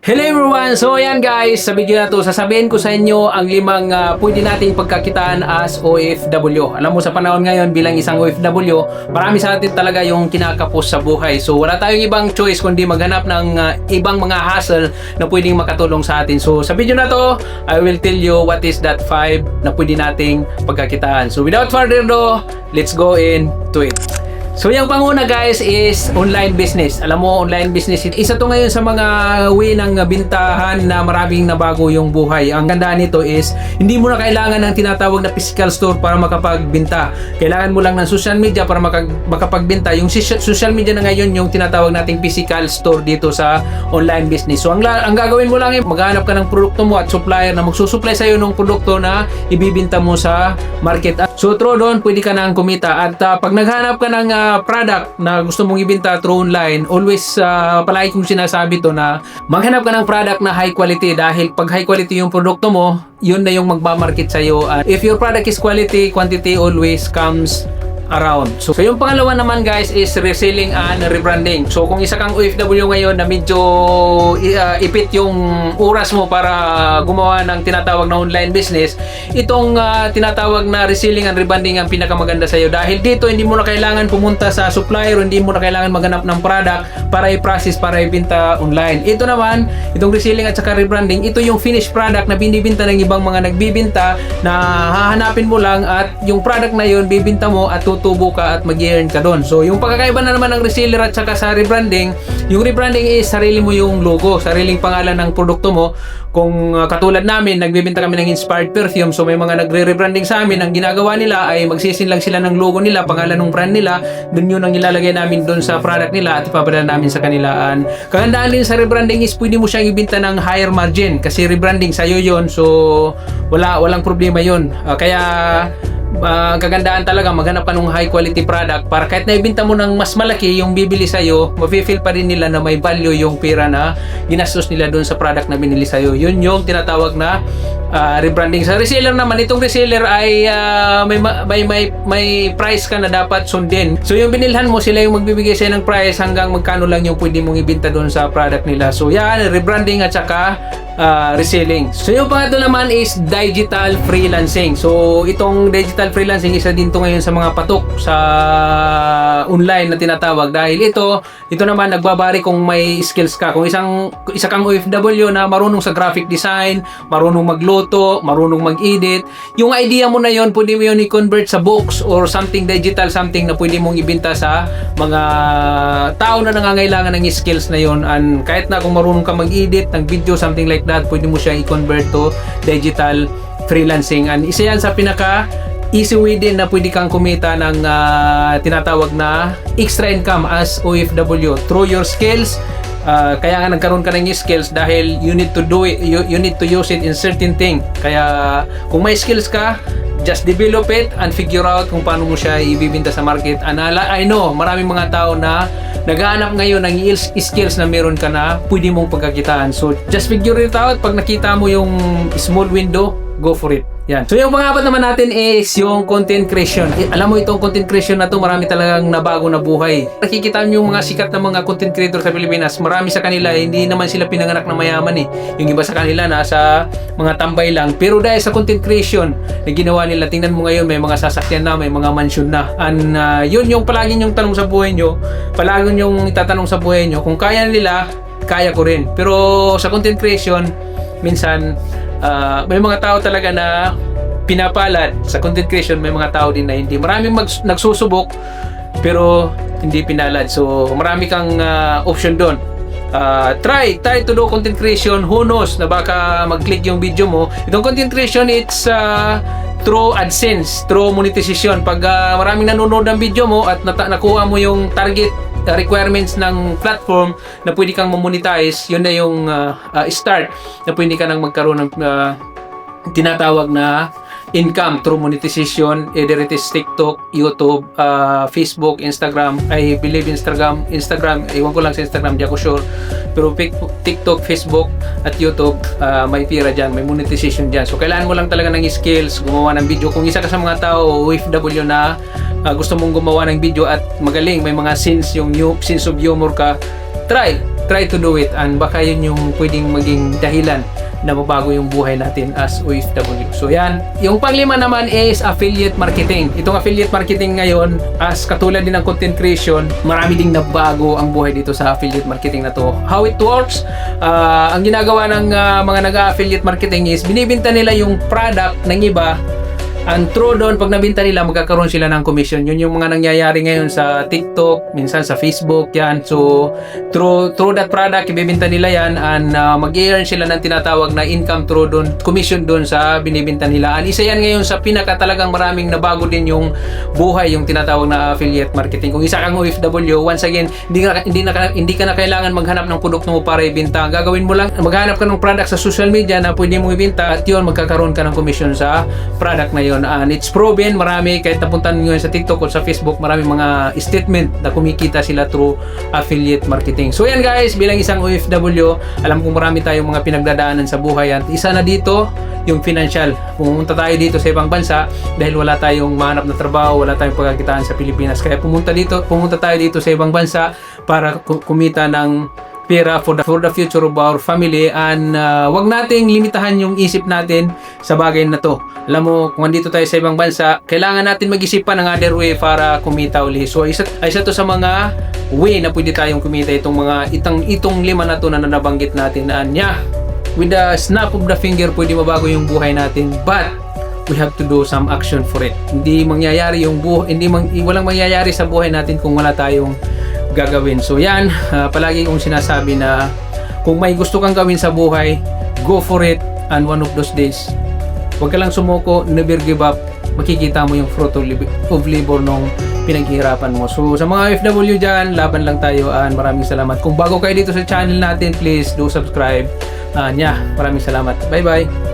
Hello everyone! So ayan guys, sa video na to, sasabihin ko sa inyo ang limang ah, pwede nating pagkakitaan as OFW. Alam mo sa panahon ngayon bilang isang OFW, marami sa atin talaga yung kinakapos sa buhay. So wala tayong ibang choice kundi maghanap ng ah, ibang mga hustle na pwedeng makatulong sa atin. So sa video na to, I will tell you what is that 5 na pwede nating pagkakitaan. So without further ado, let's go into it. So yung panguna guys is online business. Alam mo, online business, isa to ngayon sa mga way ng bintahan na maraming nabago yung buhay. Ang ganda nito is, hindi mo na kailangan ng tinatawag na physical store para makapagbinta. Kailangan mo lang ng social media para maka- makapagbinta. Yung social media na ngayon yung tinatawag nating physical store dito sa online business. So ang, ang gagawin mo lang ay maghanap ka ng produkto mo at supplier na magsusupply sa'yo ng produkto na ibibinta mo sa market. So through doon, pwede ka nang kumita. At ah, pag naghanap ka ng ah, product na gusto mong ibenta through online, always uh, palagi kong sinasabi to na maghanap ka ng product na high quality dahil pag high quality yung produkto mo, yun na yung magbamarket sa'yo. At if your product is quality, quantity always comes around. So, so yung pangalawa naman guys is reselling and rebranding. So kung isa kang OFW ngayon na medyo uh, ipit yung oras mo para gumawa ng tinatawag na online business, itong uh, tinatawag na reselling and rebranding ang pinakamaganda sa iyo dahil dito hindi mo na kailangan pumunta sa supplier hindi mo na kailangan maghanap ng product para i-process para ibenta online. Ito naman, itong reselling at saka rebranding, ito yung finished product na binibinta ng ibang mga nagbibinta na hahanapin mo lang at yung product na yun bibinta mo at tutubo ka at mag-earn ka doon. So yung pagkakaiba na naman ng reseller at saka sa rebranding, yung rebranding is sarili mo yung logo, sariling pangalan ng produkto mo. Kung uh, katulad namin, nagbibenta kami ng inspired perfume, so may mga nagre-rebranding sa amin, ang ginagawa nila ay magsisin lang sila ng logo nila, pangalan ng brand nila, dun yun ang ilalagay namin doon sa product nila at ipapadala namin sa kanilaan. Kagandaan din sa rebranding is pwede mo siyang ibenta ng higher margin kasi rebranding sa'yo yon so wala walang problema yon Ah, kaya uh, kagandaan talaga maghanap ka ng high quality product para kahit na ibenta mo ng mas malaki yung bibili sa'yo, mafe-feel pa rin nila na may value yung pera na ginastos nila doon sa product na binili sa'yo. Yun yung tinatawag na uh, rebranding. Sa reseller naman, itong reseller ay uh, may, ma- may, may, may price ka na dapat sundin. So yung binilhan mo, sila yung magbibigay sa'yo ng price hanggang magkano lang yung pwede mong ibenta doon sa product nila. So yan, rebranding at saka uh, reselling. So yung pangatlo naman is digital freelancing. So itong digital freelancing isa din to ngayon sa mga patok sa online na tinatawag dahil ito ito naman nagbabari kung may skills ka. Kung isang isa kang OFW na marunong sa graphic design, marunong magluto, marunong mag-edit, yung idea mo na yon pwede mo yun i-convert sa books or something digital, something na pwede mong ibenta sa mga tao na nangangailangan ng skills na yon and kahit na kung marunong ka mag-edit ng video, something like that, pwede mo siya i-convert to digital freelancing. And isa yan sa pinaka easy way din na pwede kang kumita ng ah, tinatawag na extra income as OFW through your skills. Ah, kaya nga nagkaroon ka ng skills dahil you need to do it you, you need to use it in certain thing. Kaya kung may skills ka just develop it and figure out kung paano mo siya ibibenta sa market. And I know maraming mga tao na naghahanap ngayon ng skills na meron ka na pwede mong pagkakitaan. So just figure it out. Pag nakita mo yung small window go for it yan. So yung pangapat naman natin is yung content creation. Eh, alam mo itong content creation na to marami talagang nabago na buhay. Nakikita mo yung mga sikat na mga content creator sa Pilipinas. Marami sa kanila hindi naman sila pinanganak na mayaman eh. Yung iba sa kanila nasa mga tambay lang. Pero dahil sa content creation na ginawa nila, tingnan mo ngayon may mga sasakyan na, may mga mansion na. And uh, yun yung palagi yung tanong sa buhay nyo. Palagi yung itatanong sa buhay nyo. Kung kaya nila, kaya ko rin. Pero sa content creation, minsan ah, may mga tao talaga na pinapalad sa content creation may mga tao din na hindi. Maraming mag, nagsusubok pero hindi pinalad so marami kang ah, option doon. Ah, try try to do content creation. Who knows na baka mag-click yung video mo. Itong content creation it's ah, through AdSense through monetization. Pag ah, maraming nanonood ng video mo at nata- nakuha mo yung target uh, requirements ng platform na pwede kang monetize yun na yung uh, uh, start na pwede ka nang magkaroon ng uh, tinatawag na income through monetization. Either it is TikTok, YouTube, uh, Facebook, Instagram. I believe Instagram Instagram, ewan ko lang sa Instagram di ako sure. Pero TikTok, Facebook at YouTube uh, may pira dyan, may monetization dyan. So kailangan mo lang talaga ng skills gumawa ng video. Kung isa ka sa mga tao OFW na uh, gusto mong gumawa ng video at magaling may mga scenes yung new, scenes of humor ka try try to do it and baka yun yung pwedeng maging dahilan na mabago yung buhay natin as OFW. So yan. Yung panglima naman is affiliate marketing. Itong affiliate marketing ngayon, as katulad din ng content creation, marami ding nabago ang buhay dito sa affiliate marketing na to. How it works, ah, ang ginagawa ng ah, mga nag-affiliate marketing is binibinta nila yung product ng iba ang true doon, pag nabinta nila, magkakaroon sila ng commission. Yun yung mga nangyayari ngayon sa TikTok, minsan sa Facebook, yan. So, through, through that product, ibibinta nila yan and uh, mag-earn sila ng tinatawag na income through doon, commission doon sa binibinta nila. And isa yan ngayon sa pinaka talagang maraming nabago din yung buhay, yung tinatawag na affiliate marketing. Kung isa kang OFW, once again, hindi, ka, hindi, na, hindi ka na kailangan maghanap ng produkto mo para ibinta. Gagawin mo lang, maghanap ka ng product sa social media na pwede mong ibinta at yun, magkakaroon ka ng commission sa product na yun. And it's proven, marami, kahit napuntan nyo sa TikTok o sa Facebook, marami mga statement na kumikita sila through affiliate marketing. So yan guys, bilang isang OFW, alam kong marami tayong mga pinagdadaanan sa buhay. At isa na dito, yung financial. Pumunta tayo dito sa ibang bansa dahil wala tayong mahanap na trabaho, wala tayong pagkakitaan sa Pilipinas. Kaya pumunta dito, pumunta tayo dito sa ibang bansa para ku- kumita ng pera for the, for the future of our family and uh, wag nating limitahan yung isip natin sa bagay na to. Alam mo, kung andito tayo sa ibang bansa, kailangan natin mag-isip pa ng other way para kumita uli. So, isa, isa to sa mga way na pwede tayong kumita itong mga itong, itong lima na to na nabanggit natin. And yeah, with the snap of the finger, pwede mabago yung buhay natin. But, we have to do some action for it. Hindi mangyayari yung buhay, hindi mang, walang mangyayari sa buhay natin kung wala tayong gagawin. So yan, ah, palagi kong sinasabi na kung may gusto kang gawin sa buhay, go for it and one of those days, huwag ka lang sumuko, never give up, makikita mo yung fruit of, labor nung pinaghihirapan mo. So sa mga FW dyan, laban lang tayo and maraming salamat. Kung bago kayo dito sa channel natin, please do subscribe. And yeah, maraming salamat. Bye bye!